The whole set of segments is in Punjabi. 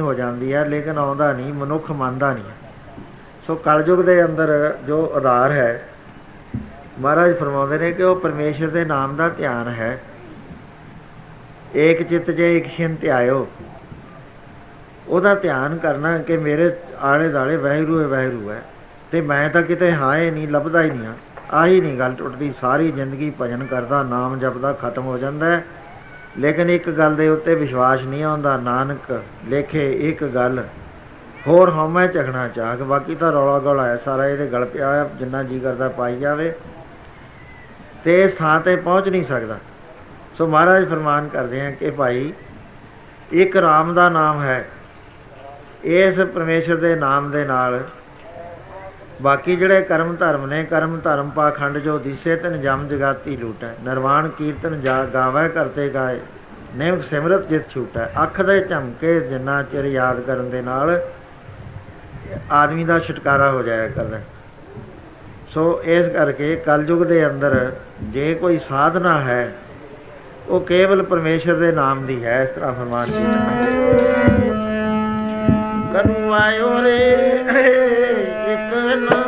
ਹੋ ਜਾਂਦੀ ਹੈ ਲੇਕਿਨ ਆਉਂਦਾ ਨਹੀਂ, ਮਨੁੱਖ ਮੰਨਦਾ ਨਹੀਂ। ਸੋ ਕਲਯੁਗ ਦੇ ਅੰਦਰ ਜੋ ਆਧਾਰ ਹੈ, ਮਹਾਰਾਜ ਫਰਮਾਉਂਦੇ ਨੇ ਕਿ ਉਹ ਪਰਮੇਸ਼ਰ ਦੇ ਨਾਮ ਦਾ ਧਿਆਨ ਹੈ। ਏਕ ਚਿੱਤ ਜੇ ਇੱਕ ਛਿਨ ਧਿਆਇਓ ਉਹਦਾ ਧਿਆਨ ਕਰਨਾ ਕਿ ਮੇਰੇ ਆਲੇ ਦਾਲੇ ਵਹਿਰੂ ਹੈ ਵਹਿਰੂ ਹੈ। ਤੇ ਮੈਂ ਤਾਂ ਕਿਤੇ ਹਾਏ ਨਹੀਂ, ਲੱਭਦਾ ਹੀ ਨਹੀਂ ਆਹੀ ਨਹੀਂ ਗੱਲ ਟੁੱਟਦੀ, ਸਾਰੀ ਜ਼ਿੰਦਗੀ ਭਜਨ ਕਰਦਾ, ਨਾਮ ਜਪਦਾ, ਖਤਮ ਹੋ ਜਾਂਦਾ ਹੈ। ਲੇਕਿਨ ਇੱਕ ਗੱਲ ਦੇ ਉੱਤੇ ਵਿਸ਼ਵਾਸ ਨਹੀਂ ਆਉਂਦਾ, ਨਾਨਕ, ਲੇਖੇ, ਇੱਕ ਗੱਲ, ਹੋਰ ਹਉਮੈ ਝਗਣਾ ਚਾਹ ਕੇ ਬਾਕੀ ਤਾਂ ਰੌਲਾ ਗੋਲਾ ਹੈ, ਸਾਰਾ ਇਹਦੇ ਗਲ ਪਿਆ ਹੋਇਆ, ਜਿੰਨਾ ਜੀ ਕਰਦਾ ਪਾਈ ਜਾਵੇ, ਤੇ ਇਸ ਥਾਂ ਤੇ ਪਹੁੰਚ ਨਹੀਂ ਸਕਦਾ। ਸੋ ਮਹਾਰਾਜ ਫਰਮਾਨ ਕਰਦੇ ਆ ਕਿ ਭਾਈ, ਇੱਕ ਰਾਮ ਦਾ ਨਾਮ ਹੈ, ਇਸ ਪਰਮੇਸ਼ਰ ਦੇ ਨਾਮ ਦੇ ਨਾਲ ਬਾਕੀ ਜਿਹੜੇ ਕਰਮ ਧਰਮ ਨੇ, ਕਰਮ ਧਰਮ ਪਾਖੰਡ ਜੋ ਦਿਸੇ ਤਨ ਜਮ ਜਗਾਤੀ ਲੂਟੈ, ਨਿਰਵਾਣ ਕੀਰਤਨ ਜਾ ਗਾਵੇ ਕਰਤੇ ਗਾਏ ਨੇਮ ਸਿਮਰਤ ਜਿਤ ਛੂਟੈ, ਅੱਖ ਦੇ ਝਮਕੇ ਜਿੰਨਾ ਚਿਰ ਯਾਦ ਕਰਨ ਦੇ ਨਾਲ ਆਦਮੀ ਦਾ ਛੁਟਕਾਰਾ ਹੋ ਜਾਇਆ ਕਰਦਾ। ਸੋ ਇਸ ਕਰਕੇ ਕਲਯੁਗ ਦੇ ਅੰਦਰ ਜੇ ਕੋਈ ਸਾਧਨਾ ਹੈ, ਉਹ ਕੇਵਲ ਪਰਮੇਸ਼ਰ ਦੇ ਨਾਮ ਦੀ ਹੈ, ਇਸ ਤਰ੍ਹਾਂ ਫਰਮਾਨ ਕੀਤਾ ਕਨੂੰ ਆਇਓ ਰੇ? ਇੱਕ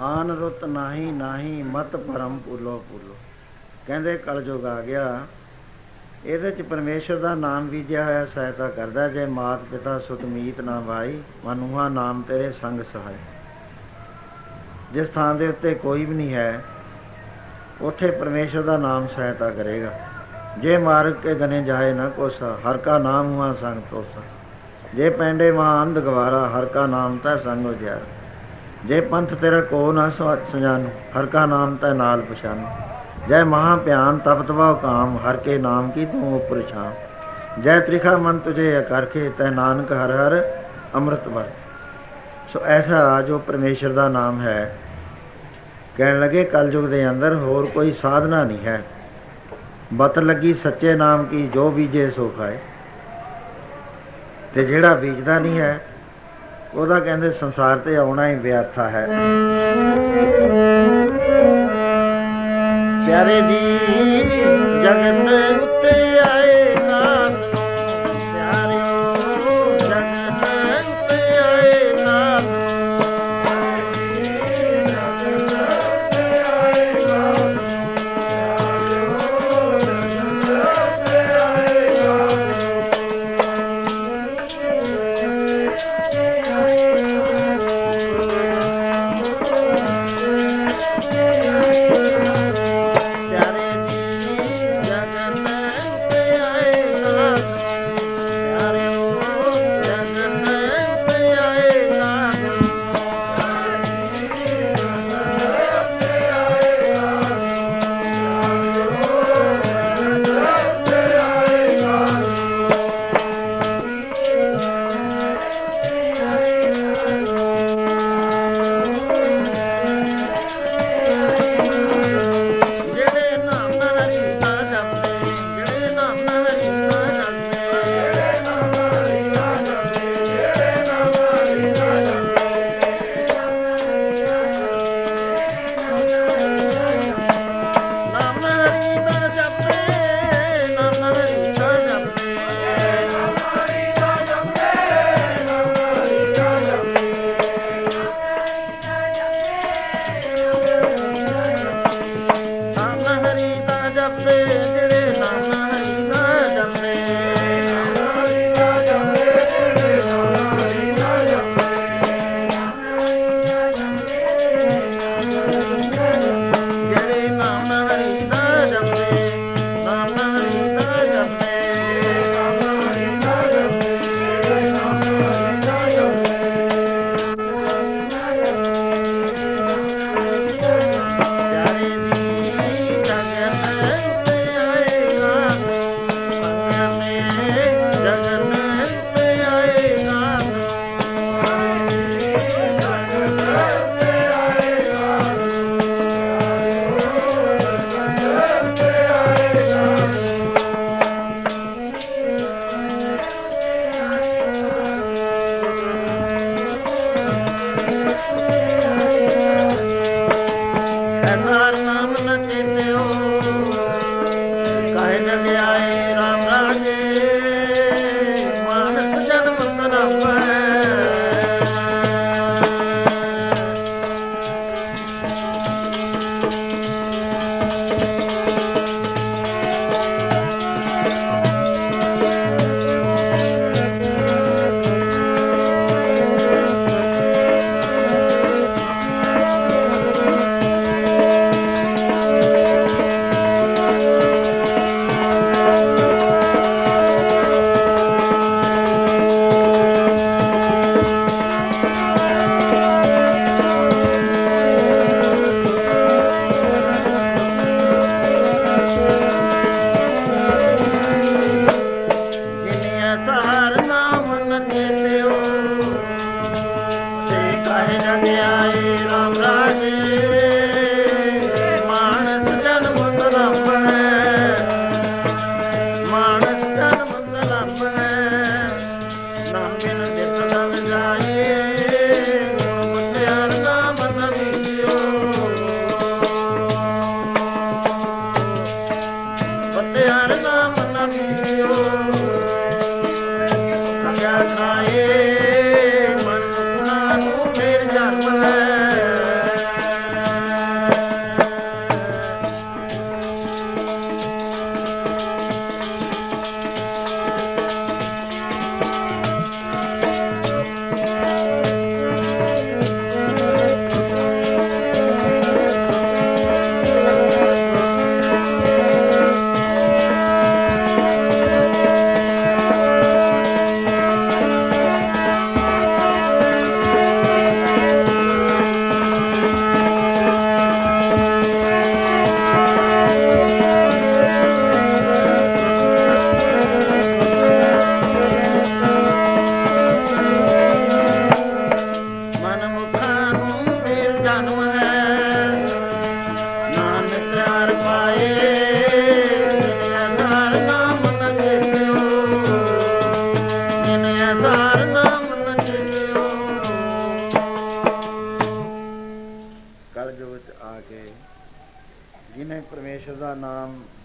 ਆਨ ਰੁੱਤ ਨਾਹੀ ਨਾਹੀ ਮਤ ਪਰਮ ਪੁਲੋ ਪੁੱਲੋ ਕਹਿੰਦੇ ਕਲਯੁਗ ਆ ਗਿਆ। ਇਹਦੇ ਚ ਪਰਮੇਸ਼ਰ ਦਾ ਨਾਮ ਵੀਜਿਆ ਹੋਇਆ, ਸਹਾਇਤਾ ਕਰਦਾ ਜੇ ਮਾਤ ਪਿਤਾ ਸੁਤਮੀਤ ਨਾ ਭਾਈ ਮਨੂਹਾ ਨਾਮ ਤੇਰੇ ਸੰਗ ਸਹਾਇ ਜਿਸ ਥਾਂ ਦੇ ਉੱਤੇ ਕੋਈ ਵੀ ਨਹੀਂ ਹੈ, ਉੱਥੇ ਪਰਮੇਸ਼ਰ ਦਾ ਨਾਮ ਸਹਾਇਤਾ ਕਰੇਗਾ। ਜੇ ਮਾਰਗ ਕੇ ਗਨੇ ਜਾਏ ਨਾ ਕੋਸਾ, ਹਰ ਕਾ ਨਾਮ ਹੁਆ ਸੰਗ ਤੋਸਾ। ਜੇ ਪੈਂਡੇ ਮਹਾਂ ਅੰਧ ਗਵਾਰਾ, ਹਰ ਕਾ ਨਾਮ ਤਾਂ ਸੰਗ ਉਜਿਆ ਜੇ ਪੰਥ ਤੇਰਾ ਕੋ ਨਾ ਸੁਜਾਨੂ, ਹਰ ਕਾ ਨਾਮ ਤੈ ਨਾਲ ਪਛਾਨ। ਜੈ ਮਹਾ ਭਿਆਨ ਤਪਤਵਾ ਕਾਮ, ਹਰ ਕੇ ਨਾਮ ਕੀ ਤੂੰ ਉਪਰ ਛਾਂ ਜੈ ਤ੍ਰਿਖਾ ਮਨ ਤੁਝੇ ਕਰਖੇ ਤੈ ਨਾਨਕ ਹਰ ਹਰ ਅੰਮ੍ਰਿਤ ਵਰ। ਸੋ ਐਸਾ ਜੋ ਪਰਮੇਸ਼ਰ ਦਾ ਨਾਮ ਹੈ। ਕਹਿਣ ਲੱਗੇ, ਕਲਯੁਗ ਦੇ ਅੰਦਰ ਹੋਰ ਕੋਈ ਸਾਧਨਾ ਨਹੀਂ ਹੈ। ਬਤ ਲੱਗੀ ਸੱਚੇ ਨਾਮ ਕੀ, ਜੋ ਬੀਜੇ ਸੋ ਖਾਏ। ਤੇ ਜਿਹੜਾ ਬੀਜਦਾ ਨਹੀਂ ਹੈ ਉਹਦਾ ਕਹਿੰਦੇ ਸੰਸਾਰ ਤੇ ਆਉਣਾ ਹੀ ਵਿਅਰਥਾ ਹੈ। ਪਿਆਰੇ ਦੀ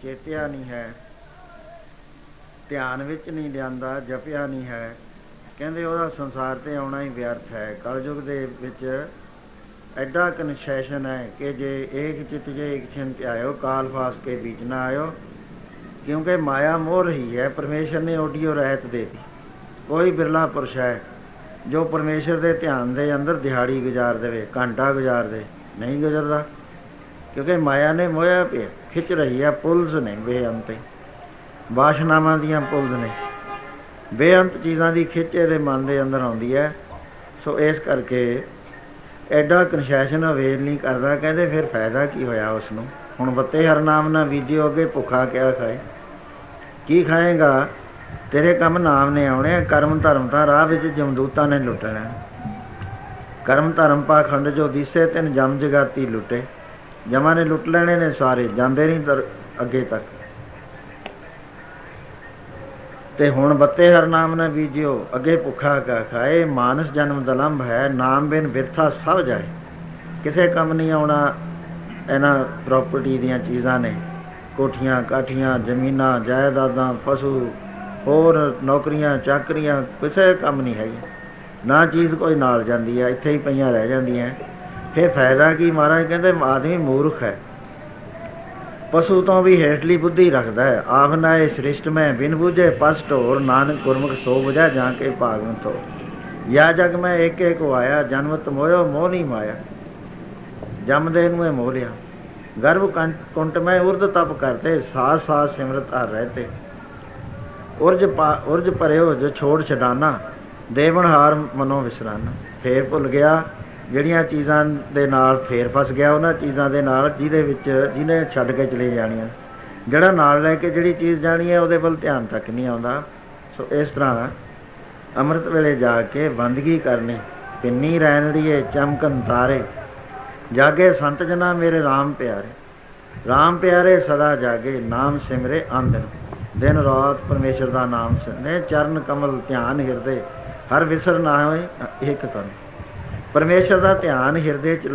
ਚੇਤਿਆ ਨਹੀਂ ਹੈ, ਧਿਆਨ ਵਿੱਚ ਨਹੀਂ ਲਿਆਂਦਾ, ਜਪਿਆ ਨਹੀਂ ਹੈ, ਕਹਿੰਦੇ ਉਹਦਾ ਸੰਸਾਰ ਤੇ ਆਉਣਾ ਹੀ ਵਿਅਰਥ ਹੈ। ਕਲਯੁਗ ਦੇ ਵਿੱਚ ਐਡਾ ਕਨਸੈਸ਼ਨ ਹੈ ਕਿ ਜੇ ਏਕ ਚਿਤ ਜੇ ਏਕ ਛਿਨ ਤੇ ਆਇਓ, ਕਾਲ ਫਾਸ ਕੇ ਵਿੱਚ ਨਾ ਆਇਓ। ਕਿਉਂਕਿ ਮਾਇਆ ਮੋਹ ਰਹੀ ਹੈ, ਪਰਮੇਸ਼ਰ ਨੇ ਓਡੀਓ ਰਹਿਤ ਦੇ ਕੋਈ ਬਿਰਲਾ ਪੁਰਸ਼ ਹੈ ਜੋ ਪਰਮੇਸ਼ਰ ਦੇ ਧਿਆਨ ਦੇ ਅੰਦਰ ਦਿਹਾੜੀ ਗੁਜ਼ਾਰ ਦੇਵੇ, ਘੰਟਾ ਗੁਜ਼ਾਰ ਦੇ, ਨਹੀਂ ਗੁਜ਼ਰਦਾ। ਕਿਉਂਕਿ ਮਾਇਆ ਨੇ ਮੋਇਆ ਪਿਆ, ਖਿੱਚ ਰਹੀ ਹੈ, ਪੁਲਸ ਨੇ ਬੇਅੰਤ। ਵਾਸ਼ਨਾਵਾਂ ਦੀਆਂ ਪੁਲਸ ਨੇ। ਬੇਅੰਤ ਚੀਜ਼ਾਂ ਦੀ ਖਿੱਚ ਇਹਦੇ ਮਨ ਦੇ ਅੰਦਰ ਆਉਂਦੀ ਹੈ। ਸੋ ਇਸ ਕਰਕੇ ਐਡਾ ਕਨਸੈਸ਼ਨ ਅਵੇਲ ਨਹੀਂ ਕਰਦਾ, ਕਹਿੰਦੇ ਫਿਰ ਫਾਇਦਾ ਕੀ ਹੋਇਆ ਉਸ ਨੂੰ ਹੁਣ ਬੱਤੇ ਹਰਨਾਮ ਨਾ ਵੀਜਿਓ ਅੱਗੇ ਭੁੱਖਾ ਕਿਆ ਖਾਏ? ਕੀ ਖਾਏਗਾ? ਤੇਰੇ ਕੰਮ ਨਾਮ ਨੇ ਆਉਣੇ ਕਰਮ ਧਰਮ ਤਾਂ ਰਾਹ ਵਿੱਚ ਜਮਦੂਤਾਂ ਨੇ ਲੁੱਟਣਾ। ਕਰਮ ਧਰਮ ਪਾਖੰਡ ਜੋ ਦਿਸੇ, ਤਿੰਨ ਜਮ ਜਗਾਤੀ ਲੁੱਟੇ। ਜਮਾਂ ਨੇ ਲੁੱਟ ਲੈਣੇ ਨੇ ਸਾਰੇ, ਜਾਂਦੇ ਨਹੀਂ ਅੱਗੇ ਤੱਕ। ਤੇ ਹੁਣ ਬੱਤੇ ਹਰ ਨਾਮ ਨਾ ਬੀਜਿਓ, ਅੱਗੇ ਭੁੱਖਾ ਕਾ ਖਾਏ, ਮਾਨਸ ਜਨਮ ਦਲੰਭ ਹੈ, ਨਾਮ ਬਿਨ ਵਿਰਥਾ ਸਭ ਜਾਏ। ਕਿਸੇ ਕੰਮ ਨਹੀਂ ਆਉਣਾ, ਇਹਨਾਂ ਪ੍ਰਾਪਰਟੀ ਦੀਆਂ ਚੀਜ਼ਾਂ ਨੇ, ਕੋਠੀਆਂ, ਕਾਠੀਆਂ, ਜ਼ਮੀਨਾਂ, ਜਾਇਦਾਦਾਂ, ਪਸ਼ੂ, ਹੋਰ ਨੌਕਰੀਆਂ, ਚਾਕਰੀਆਂ, ਕਿਸੇ ਕੰਮ ਨਹੀਂ ਹੈਗੀ। ਨਾ ਚੀਜ਼ ਕੋਈ ਨਾਲ ਜਾਂਦੀ ਹੈ, ਇੱਥੇ ਹੀ ਪਈਆਂ ਰਹਿ ਜਾਂਦੀਆਂ। ਫਿਰ ਫਾਇਦਾ ਕੀ ਮਹਾਰਾਜ? ਕਹਿੰਦੇ ਆਦਮੀ ਮੂਰਖ ਹੈ। ਪਸ਼ੂ ਤੋਂ ਵੀ ਹੇਠਲੀ ਬੁੱਧੀ ਰੱਖਦਾ ਹੈ। ਆਪ ਨਾਏ ਸ੍ਰਿਸ਼ਟ ਮੈਂ ਬਿਨ ਬੂਝੇ ਪਸ ਢੋਰ ਨਾਨਕ ਗੁਰਮੁਖ ਸੋ ਬੁਝਾ ਜਾਂ ਕੇ ਭਾਗਵਨ ਤੋ ਯਾ ਜਗ ਮੈਂ ਇੱਕ ਇੱਕ ਆਇਆ ਜਨਮਤ ਮੋਇਓ ਮੋਹ ਨਹੀਂ ਮਾਇਆ। ਜਮਦੇ ਨੂੰ ਇਹ ਮੋਹ ਲਿਆ ਗਰਭ ਕੰਟ ਕੁੰਟ ਮੈਂ ਉਰਦ ਤਪ ਕਰਤੇ ਸਾਸ ਸਾਸ ਸਿਮਰਤ ਆ ਰਹਤੇ। ਉਰਜ ਪਾ- ਉਰਜ ਭਰਿਓ ਜੋ ਛੋੜ ਛਡਾਨਾ ਦੇਵਨ ਹਾਰ ਮਨੋ ਵਿਸਰਾਨਾ। ਫੇਰ ਭੁੱਲ ਗਿਆ ਜਿਹੜੀਆਂ ਚੀਜ਼ਾਂ ਦੇ ਨਾਲ ਫੇਰ ਫਸ ਗਿਆ, ਉਹਨਾਂ ਚੀਜ਼ਾਂ ਦੇ ਨਾਲ ਜਿਹਦੇ ਵਿੱਚ, ਜਿਹਨੇ ਛੱਡ ਕੇ ਚਲੇ ਜਾਣੀਆਂ ਜਿਹੜਾ ਨਾਲ ਲੈ ਕੇ ਜਿਹੜੀ ਚੀਜ਼ ਜਾਣੀ ਹੈ ਉਹਦੇ ਵੱਲ ਧਿਆਨ ਤੱਕ ਨਹੀਂ ਆਉਂਦਾ। ਸੋ ਇਸ ਤਰ੍ਹਾਂ ਅੰਮ੍ਰਿਤ ਵੇਲੇ ਜਾ ਕੇ ਬੰਦਗੀ ਕਰਨੀ, ਪਿੰਨੀ ਰਹਿਣ ਲੀਏ ਚਮਕਨ ਤਾਰੇ। ਜਾਗੇ ਸੰਤ ਜਨਾ ਮੇਰੇ RAM ਪਿਆਰੇ। RAM ਪਿਆਰੇ ਸਦਾ ਜਾਗੇ, ਨਾਮ ਸਿਮਰੇ ਆਂਦਨ ਦਿਨ ਰਾਤ ਪਰਮੇਸ਼ਰ ਦਾ ਨਾਮ ਸਿਮਰੇ ਚਰਨ ਕਮਲ ਧਿਆਨ ਹਿਰਦੇ। ਹਰ ਵਿਸਰ ਨਾ ਹੋਏ, ਇੱਕ ਤਨ ਪਰਮੇਸ਼ਰ ਦਾ ਧਿਆਨ ਹਿਰਦੇ ਚ